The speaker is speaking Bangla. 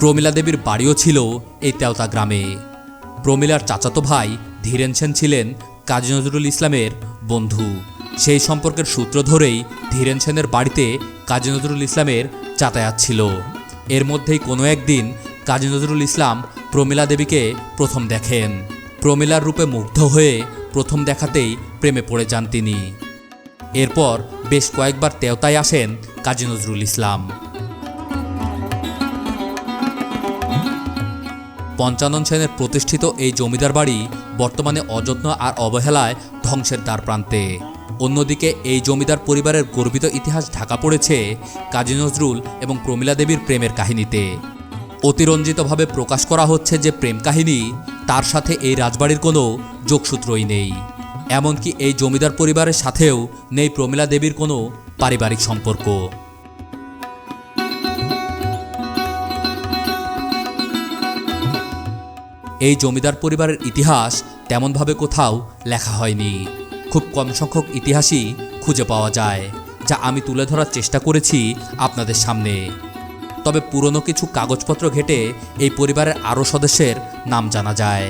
প্রমিলা দেবীর বাড়িও ছিল এই তেওতা গ্রামে। প্রমিলার চাচাতো ভাই ধীরেন সেন ছিলেন কাজী নজরুল ইসলামের বন্ধু। সেই সম্পর্কের সূত্র ধরেই ধীরেন সেনের বাড়িতে কাজী নজরুল ইসলামের যাতায়াত ছিল। এর মধ্যেই কোনো একদিন কাজী নজরুল ইসলাম প্রমিলা দেবীকে প্রথম দেখেন। প্রমিলার রূপে মুগ্ধ হয়ে প্রথম দেখাতেই প্রেমে পড়ে যান তিনি। এরপর বেশ কয়েকবার তেওতায় আসেন কাজী নজরুল ইসলাম। পঞ্চানন সেনের প্রতিষ্ঠিত এই জমিদার বাড়ি বর্তমানে অযত্ন আর অবহেলায় ধ্বংসের দ্বার প্রান্তে। অন্যদিকে এই জমিদার পরিবারের গর্বিত ইতিহাস ঢাকা পড়েছে কাজী নজরুল এবং প্রমিলা দেবীর প্রেমের কাহিনীতে। অতিরঞ্জিতভাবে প্রকাশ করা হচ্ছে যে প্রেম কাহিনী, তার সাথে এই রাজবাড়ির কোনো যোগসূত্রই নেই। এমনকি এই জমিদার পরিবারের সাথেও নেই প্রমিলা দেবীর কোনো পারিবারিক সম্পর্ক। এই জমিদার পরিবারের ইতিহাস তেমনভাবে কোথাও লেখা হয়নি। খুব কম সংখ্যক ইতিহাসই খুঁজে পাওয়া যায়, যা আমি তুলে ধরার চেষ্টা করেছি আপনাদের সামনে। তবে পুরনো কিছু কাগজপত্র ঘেটে এই পরিবারের আরও সদস্যের নাম জানা যায়।